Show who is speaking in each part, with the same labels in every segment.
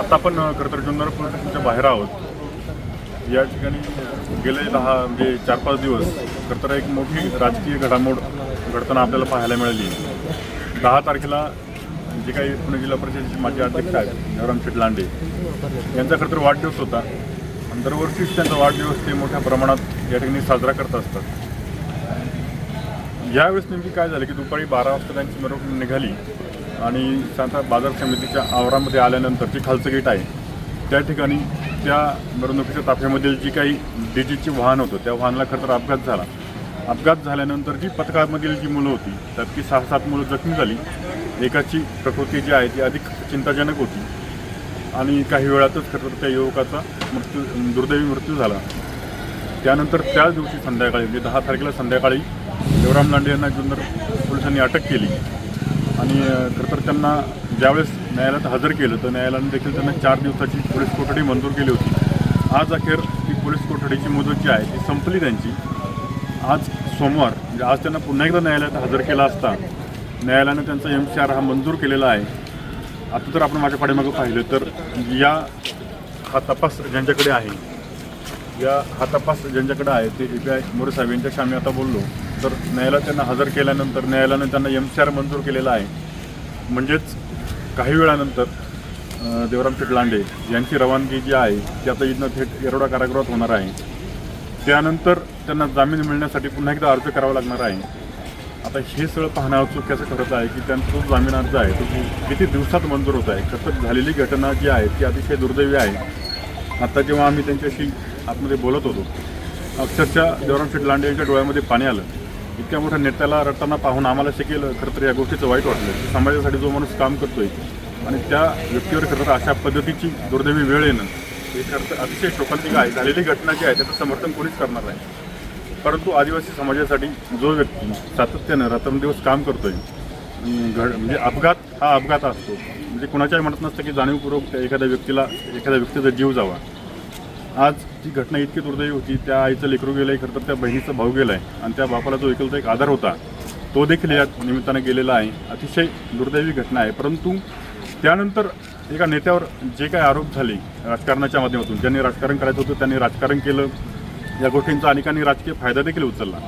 Speaker 1: आता आपण खरंतर खरं तर जुन्नर पोलीस स्टेशनच्या बाहेर आहोत. या ठिकाणी गेले दहा म्हणजे चार पाच दिवस खरं तर एक मोठी राजकीय घडामोड घडताना आपल्याला पाहायला मिळाली. दहा तारखेला जे काही पुणे जिल्हा परिषदेचे माजी अध्यक्ष आहेत जयराम शेटलांडे यांचा खरं तर वाढदिवस होता. आणि दरवर्षीच त्यांचा वाढदिवस ते मोठ्या प्रमाणात या ठिकाणी साजरा करत असतात. यावेळेस नेमकी काय झालं की दुपारी बारा वाजता त्यांची मिरवणूक निघाली. आणि साता बाजार समितीच्या आवारामध्ये आल्यानंतर जी खालचं गेट आहे. त्या ठिकाणी त्या मिरवणुकीच्या ताफ्यामधील जी काही डीजीची वाहन होतं त्या वाहनाला खरं तर अपघात झाला. अपघात झाल्यानंतर जी पथकामधील जी मुलं होती त्यात ती सहा सात मुलं जखमी झाली. एकाची प्रकृती जी आहे ती अधिक चिंताजनक होती. आणि काही वेळातच खरं तर त्या युवकाचा मृत्यू दुर्दैवी मृत्यू झाला. त्यानंतर त्याच दिवशी संध्याकाळी म्हणजे दहा तारखेला संध्याकाळी देवराम लांडे यांना जुन्नर पोलिसांनी अटक केली. आणि खरं तर त्यांना ज्यावेळेस न्यायालयात हजर केलं तर न्यायालयाने देखील त्यांना चार दिवसाची पोलीस कोठडी मंजूर केली होती. आज अखेर ती पोलीस कोठडीची मुदत जी आहे ती संपली त्यांची. आज सोमवार म्हणजे आज त्यांना पुन्हा एकदा न्यायालयात हजर केला असता न्यायालयानं त्यांचा एम सी आर हा मंजूर केलेला आहे. आता जर आपण माझ्या पाठीमागं पाहिलं तर या हा तपास ज्यांच्याकडे आहे या हा तपास ज्यांच्याकडे आहे ते ए पी आय मोरे साहेब यांच्याशी आम्ही आता बोललो. तर न्यायालयात त्यांना हजर केल्यानंतर न्यायालयानं त्यांना एम सी आर मंजूर केलेला आहे. म्हणजेच काही वेळानंतर देवराम शेठ लांडे यांची रवानगी जी आहे ती आता इथनं थेट येरोडा कारागृहात होणार आहे. त्यानंतर त्यांना जामीन मिळण्यासाठी पुन्हा एकदा अर्ज करावा लागणार आहे. आता हे सगळं पाहणं चुक्याचं खरंच आहे की त्यांचा जो जामीन अर्ज आहे तो किती दिवसात मंजूर होत आहे कसं झालेली घटना जी आहे ती अतिशय दुर्दैवी आहे. आता जेव्हा आम्ही त्यांच्याशी आतमध्ये बोलत होतो. अक्षरशः जवरान शेठ लांडे यांच्या डोळ्यामध्ये पाणी आलं. इतक्या मोठ्या नेत्याला रडताना पाहून आम्हाला शिकेल खरं तर या गोष्टीचं वाईट वाटलं. समाजासाठी जो माणूस काम करतोय आणि त्या व्यक्तीवर खरं तर अशा पद्धतीची दुर्दैवी वेळ येणं हे खरं तर अतिशय शोकांतिक आहे. झालेली घटना जी आहे त्याचं समर्थन कोणीच करणार नाही. परंतु आदिवासी समाजासाठी जो व्यक्ती सातत्यानं रात्रंदिवस काम करतोय घड म्हणजे अपघात हा अपघात असतो. म्हणजे कुणाच्याही म्हणत नसतं की जाणीवपूर्वक त्या एखाद्या व्यक्तीला एखाद्या व्यक्तीचा जीव जावा. आज जी घटना इतकी दुर्दैवी होती त्या आईचं लेकरू गेलं आहे खरं तर त्या बहिणीचा भाऊ गेला आहे आणि त्या बापाला जो एकलता एक आधार होता तो देखील या निमित्तानं गेलेला आहे. अतिशय दुर्दैवी घटना आहे. परंतु त्यानंतर एका नेत्यावर जे काही आरोप झाले राजकारणाच्या माध्यमातून ज्यांनी राजकारण करायचं होतं त्यांनी राजकारण केलं. या गोष्टींचा अनेकांनी राजकीय फायदा देखील उचलला.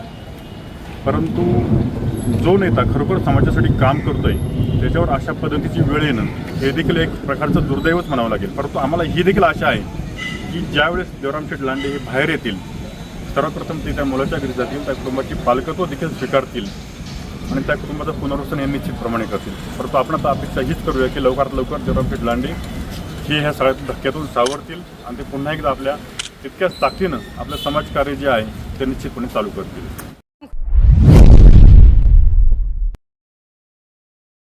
Speaker 1: परंतु जो नेता खरोखर समाजासाठी काम करतो आहे त्याच्यावर अशा पद्धतीची वेळ येणं हे देखील एक प्रकारचं दुर्दैवच म्हणावं लागेल. परंतु आम्हाला ही देखील आशा आहे की ज्यावेळेस देवरामशेठ लांडे हे बाहेर येतील सर्वप्रथम ते त्या मुलाच्या घरी जातील त्या कुटुंबाची पालकत्व देखील स्वीकारतील आणि त्या कुटुंबाचं पुनर्वसन हे निश्चितप्रमाणे करतील. परंतु आपण आता अपेक्षा हीच करूया की लवकरात लवकर देवरामशेठ लांडे हे ह्या सगळ्या धक्क्यातून सावरतील आणि ते पुन्हा एकदा आपल्या तितक्याच ताकदीनं आपलं समाजकार्य जे आहे ते निश्चितपणे चालू करतील.